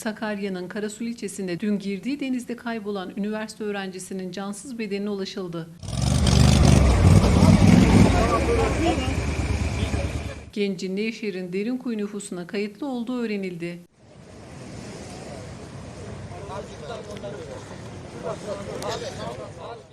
Sakarya'nın Karasu ilçesinde dün girdiği denizde kaybolan üniversite öğrencisinin cansız bedenine ulaşıldı. Gencin Nevşehir'in Derinkuyu nüfusuna kayıtlı olduğu öğrenildi.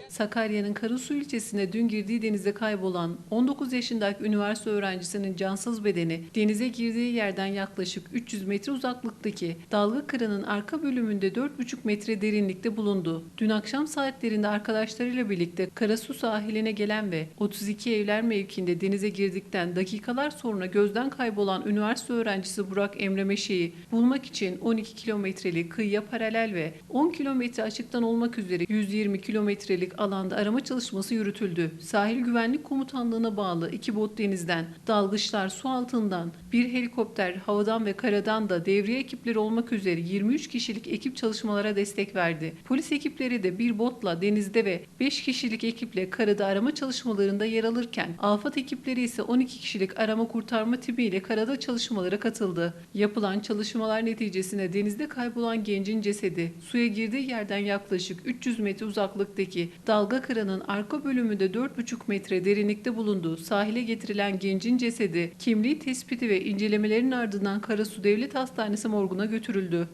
Sakarya'nın Karasu ilçesinde dün girdiği denize kaybolan 19 yaşındaki üniversite öğrencisinin cansız bedeni denize girdiği yerden yaklaşık 300 metre uzaklıktaki dalga kıranın arka bölümünde 4,5 metre derinlikte bulundu. Dün akşam saatlerinde arkadaşlarıyla birlikte Karasu sahiline gelen ve 32 evler mevkinde denize girdikten dakikalar sonra gözden kaybolan üniversite öğrencisi Burak Emre Meşe'yi bulmak için 12 kilometrelik kıyıya paralel ve 10 kilometre açıktan olmak üzere 120 kilometrelik alanda arama çalışması yürütüldü. Sahil Güvenlik Komutanlığı'na bağlı iki bot denizden, dalgıçlar su altından, bir helikopter havadan ve karadan da devriye ekipleri olmak üzere 23 kişilik ekip çalışmalara destek verdi. Polis ekipleri de bir botla denizde ve 5 kişilik ekiple karada arama çalışmalarında yer alırken AFAD ekipleri ise 12 kişilik arama kurtarma timiyle karada çalışmalara katıldı. Yapılan çalışmalar neticesinde denizde kaybolan gencin cesedi suya girdiği yerden yaklaşık 300 metre uzaklıktaki dalga kıranın arka bölümünde 4,5 metre derinlikte bulunduğu sahile getirilen gencin cesedi kimliği tespiti ve incelemelerin ardından Karasu Devlet Hastanesi morguna götürüldü.